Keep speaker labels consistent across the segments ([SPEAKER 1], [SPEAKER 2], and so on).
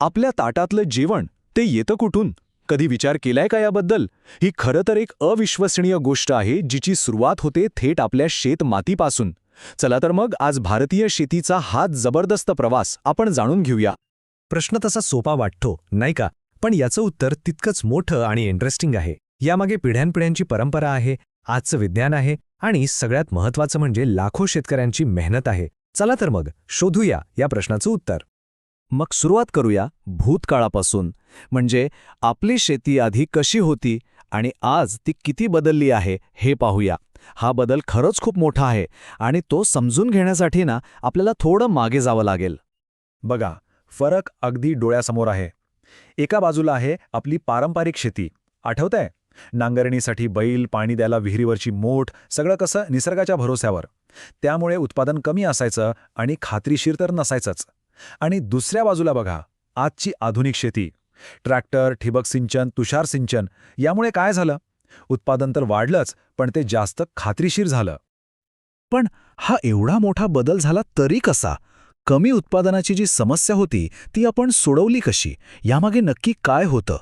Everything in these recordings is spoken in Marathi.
[SPEAKER 1] आपल्या ताटातलं जेवण ते येतं कुठून? कधी विचार केलाय का याबद्दल? ही खरं तर एक अविश्वसनीय गोष्ट आहे जिची सुरुवात होते थेट आपल्या शेत मातीपासून. चला तर मग आज भारतीय शेतीचा हा जबरदस्त प्रवास आपण जाणून घेऊया.
[SPEAKER 2] प्रश्न तसा सोपा वाटतो नाही का? पण याचं उत्तर तितकंच मोठं आणि इंटरेस्टिंग आहे. यामागे पिढ्यानपिढ्यांची परंपरा आहे आजचं विज्ञान आहे आणि सगळ्यात महत्वाचं म्हणजे लाखो शेतकऱ्यांची मेहनत आहे. चला तर मग शोधूया या प्रश्नाचं उत्तर.
[SPEAKER 1] मग सुरुवात करूया भूतकाळापासून. म्हणजे आपली शेती आधी कशी होती आणि आज ती किती बदलली आहे हे पाहूया. हा बदल खरंच खूप मोठा आहे आणि तो समजून घेण्यासाठी ना आपल्याला थोडं मागे जावं लागेल.
[SPEAKER 3] बघा फरक अगदी डोळ्यासमोर आहे. एका बाजूला आहे आपली पारंपरिक शेती. आठवतंय? नांगरणीसाठी बैल पाणी द्यायला विहिरीवरची मोठ सगळं कसं निसर्गाच्या भरोस्यावर. त्यामुळे उत्पादन कमी असायचं आणि खात्रीशीर तर नसायचंच. आणि दुसऱ्या बाजूला बघा आजची आधुनिक शेती. ट्रॅक्टर ठिबक सिंचन तुषार सिंचन यामुळे काय झालं? उत्पादन तर वाढलंच पण ते जास्त खात्रीशीर झालं.
[SPEAKER 1] पण हा एवढा मोठा बदल झाला तरी कसा? कमी उत्पादनाची जी समस्या होती ती आपण सोडवली कशी? यामागे नक्की काय होतं?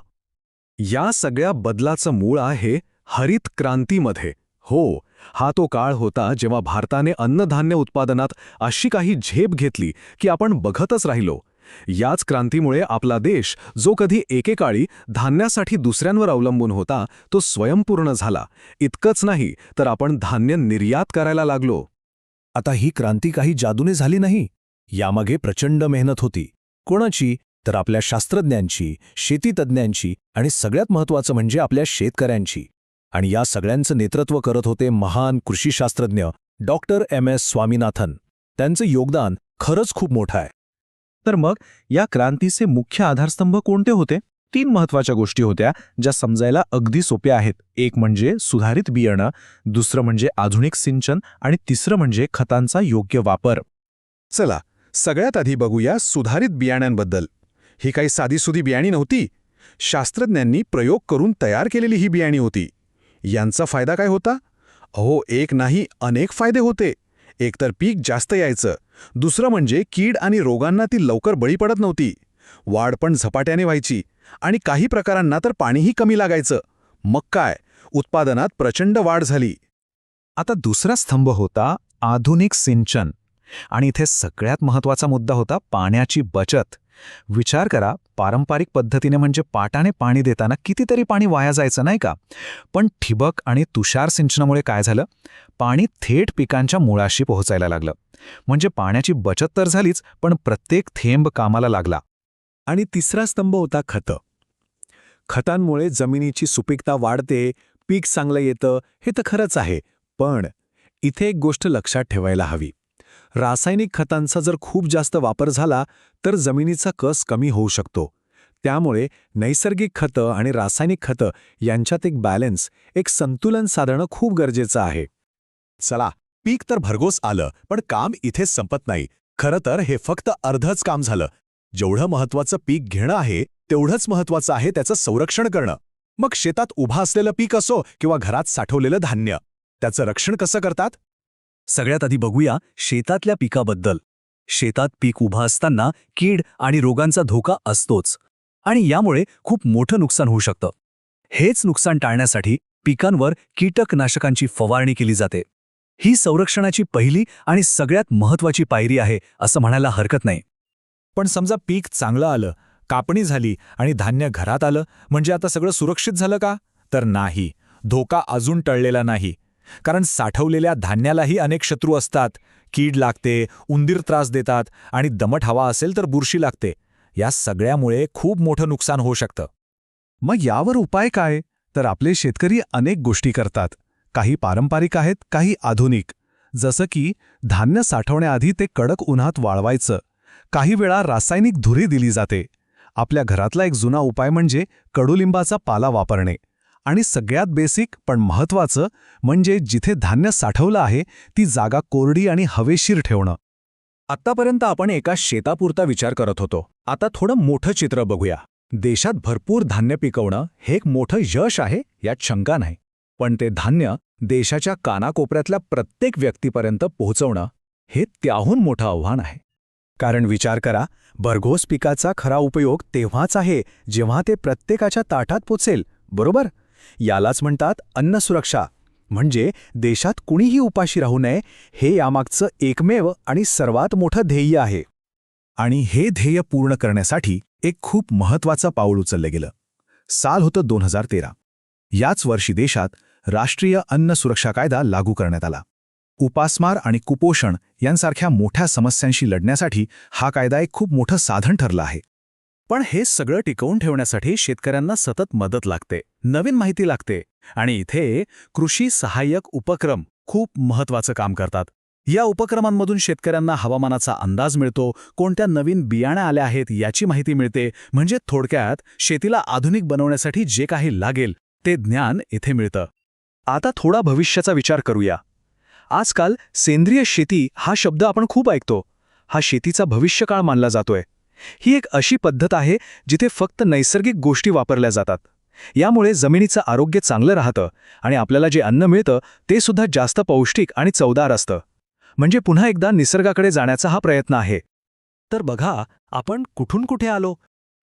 [SPEAKER 1] या सगळ्या बदलाचं मूळ आहे हरित क्रांतीमध्ये हो हा तो काळ होता जेव्हा भारताने अन्नधान्य उत्पादनात अशी काही झेप घेतली की आपण बघतच राहिलो. याच क्रांतीमुळे आपला देश जो कधी एकेकाळी धान्यासाठी दुसऱ्यांवर अवलंबून होता तो स्वयंपूर्ण झाला. इतकंच नाही तर आपण धान्य निर्यात करायला लागलो. आता ही क्रांती काही जादूने झाली नाही? यामागे प्रचंड मेहनत होती. कोणाची? तर आपल्या शास्त्रज्ञांची शेतीतज्ज्ञांची आणि सगळ्यात महत्त्वाचं म्हणजे आपल्या शेतकऱ्यांची. आणि या सगळ्यांचं नेतृत्व करत होते महान कृषीशास्त्रज्ञ डॉक्टर एम. एस. स्वामीनाथन. त्यांचं योगदान खरंच खूप मोठं आहे.
[SPEAKER 3] तर मग या क्रांतीचे मुख्य आधारस्तंभ कोणते होते? तीन महत्त्वाच्या गोष्टी होत्या ज्या समजायला अगदी सोप्या आहेत. एक म्हणजे सुधारित बियाणं दुसरं म्हणजे आधुनिक सिंचन आणि तिसरं म्हणजे खतांचा योग्य वापर.
[SPEAKER 4] चला सगळ्यात आधी बघूया सुधारित बियाण्यांबद्दल. ही काही साधीसुधी बियाणी नव्हती. शास्त्रज्ञांनी प्रयोग करून तयार केलेली ही बियाणी होती. यांचा फायदा काय होता? अहो एक नाही अनेक फायदे होते. एकतर पीक जास्त यायचं. दुसरं म्हणजे कीड आणि रोगांना ती लवकर बळी पडत नव्हती. वाढ पण झपाट्याने व्हायची. आणि काही प्रकारांना तर पाणीही कमी लागायचं. मग काय? उत्पादनात प्रचंड वाढ झाली.
[SPEAKER 2] आता दुसरा स्तंभ होता आधुनिक सिंचन. आणि इथे सगळ्यात महत्त्वाचा मुद्दा होता पाण्याची बचत. विचार करा पारंपरिक पद्धतीने म्हणजे पाटाने पाणी देताना कितीतरी पाणी वाया जायचं नाही का? पण ठिबक आणि तुषार सिंचनामुळे काय झालं? पाणी थेट पिकांच्या मुळाशी पोहोचायला लागलं. म्हणजे पाण्याची बचत तर झालीच पण प्रत्येक थेंब कामाला लागला.
[SPEAKER 1] आणि तिसरा स्तंभ होता खतं. खतांमुळे जमिनीची सुपीकता वाढते पीक चांगलं येतं हे तर खरंच आहे पण इथे एक गोष्ट लक्षात ठेवायला हवी. रासायनिक खतांचा जर खूप जास्त वापर झाला तर जमिनीचा कस कमी होऊ शकतो. त्यामुळे नैसर्गिक खतं आणि रासायनिक खतं यांच्यात एक बॅलन्स एक संतुलन साधणं खूप गरजेचं आहे.
[SPEAKER 4] चला पीक तर भरघोस आलं पण काम इथेच संपत नाही. खरं तर हे फक्त अर्धच काम झालं. जेवढं महत्वाचं पीक घेणं आहे तेवढंच महत्वाचं आहे त्याचं संरक्षण करणं. मग शेतात उभा असलेलं पीक असो किंवा घरात साठवलेलं धान्य त्याचं रक्षण कसं करतात?
[SPEAKER 1] सगळ्यात आधी बघूया शेतातल्या पिकाबद्दल. शेतात पीक उभा असताना कीड आणि रोगांचा धोका असतोच. आणि यामुळे खूप मोठं नुकसान होऊ शकतं. हेच नुकसान टाळण्यासाठी पिकांवर कीटकनाशकांची फवारणी केली जाते. ही संरक्षणाची पहिली आणि सगळ्यात महत्वाची पायरी आहे असं म्हणायला हरकत नाही.
[SPEAKER 3] पण समजा पीक चांगलं आलं कापणी झाली आणि धान्य घरात आलं म्हणजे आता सगळं सुरक्षित झालं का? तर नाही. धोका अजून टळलेला नाही. कारण साठवलेल्या धान्यालाही अनेक शत्रू असतात. कीड लागते उंदीर त्रास देतात आणि दमट हवा असेल तर बुरशी लागते. या सगळ्यामुळे खूप मोठं नुकसान होऊ शकतं.
[SPEAKER 2] मग यावर उपाय काय? तर आपले शेतकरी अनेक गोष्टी करतात. काही पारंपरिक आहेत काही आधुनिक. जसं की धान्य साठवण्याआधी ते कडक उन्हात वाळवायचं. काही वेळा रासायनिक धुरी दिली जाते. आपल्या घरातला एक जुना उपाय म्हणजे कडुलिंबाचा पाला वापरणे. आणि सगळ्यात बेसिक पण महत्वाचं म्हणजे जिथे धान्य साठवलं आहे ती जागा कोरडी आणि हवेशीर ठेवणं.
[SPEAKER 1] आत्तापर्यंत आपण एका शेतापुरता विचार करत होतो. आता थोडं मोठं चित्र बघूया. देशात भरपूर धान्य पिकवणं हे एक मोठं यश आहे यात शंका नाही. पण ते धान्य देशाच्या कानाकोपऱ्यातल्या प्रत्येक व्यक्तीपर्यंत पोहोचवणं हे त्याहून मोठं आव्हान आहे.
[SPEAKER 2] कारण विचार करा
[SPEAKER 1] भरघोस पिकाचा खरा उपयोग तेव्हाच आहे जेव्हा ते प्रत्येकाच्या ताटात पोचेल बरोबर? यालाच म्हणतात अन्न सुरक्षा म्हणजे देशात कुणीही उपाशी राहू नये हे यामागचं एकमेव आणि सर्वात मोठं ध्येय आहे.
[SPEAKER 2] आणि हे ध्येय पूर्ण करण्यासाठी एक खूप महत्वाचं पाऊल उचललं गेलं. साल होतं दोन हजार तेरा. याच वर्षी देशात राष्ट्रीय अन्न सुरक्षा कायदा लागू करण्यात आला. उपासमार आणि कुपोषण यांसारख्या मोठ्या समस्यांशी लढण्यासाठी हा कायदा एक खूप मोठं साधन ठरलं आहे.
[SPEAKER 1] पण हे सगळं टिकवून ठेवण्यासाठी शेतकऱ्यांना सतत मदत लागते नवीन माहिती लागते आणि इथे कृषी सहाय्यक उपक्रम खूप महत्वाचं काम करतात. या उपक्रमांमधून शेतकऱ्यांना हवामानाचा अंदाज मिळतो कोणत्या नवीन बियाण्या आल्या आहेत याची माहिती मिळते म्हणजे थोडक्यात शेतीला आधुनिक बनवण्यासाठी जे काही लागेल ते ज्ञान इथे मिळतं. आता थोडा भविष्याचा विचार करूया. आजकाल सेंद्रिय शेती हा शब्द आपण खूप ऐकतो. हा शेतीचा भविष्यकाळ मानला जातोय. ही एक अशी पद्धत आहे जिथे फक्त नैसर्गिक गोष्टी वापरल्या जातात. यामुळे जमिनीचं आरोग्य चांगलं राहतं आणि आपल्याला जे अन्न मिळतं ते सुद्धा जास्त पौष्टिक आणि चवदार असतं. म्हणजे पुन्हा एकदा निसर्गाकडे जाण्याचा हा प्रयत्न आहे. तर बघा आपण कुठून कुठे आलो?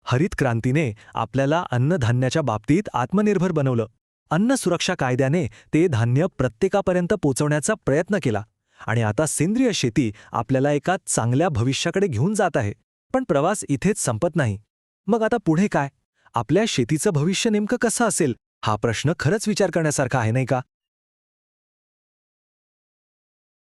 [SPEAKER 1] हरित क्रांतीने आपल्याला अन्नधान्याच्या बाबतीत आत्मनिर्भर बनवलं. अन्न सुरक्षा कायद्याने ते धान्य प्रत्येकापर्यंत पोचवण्याचा प्रयत्न केला आणि आता सेंद्रिय शेती आपल्याला एका चांगल्या भविष्याकडे घेऊन जात आहे. पण प्रवास इथेच संपत नाही. मग आता पुढे काय? आपल्या शेतीचं भविष्य नेमकं कसं असेल? हा प्रश्न खरंच विचार करण्यासारखा आहे नाही का?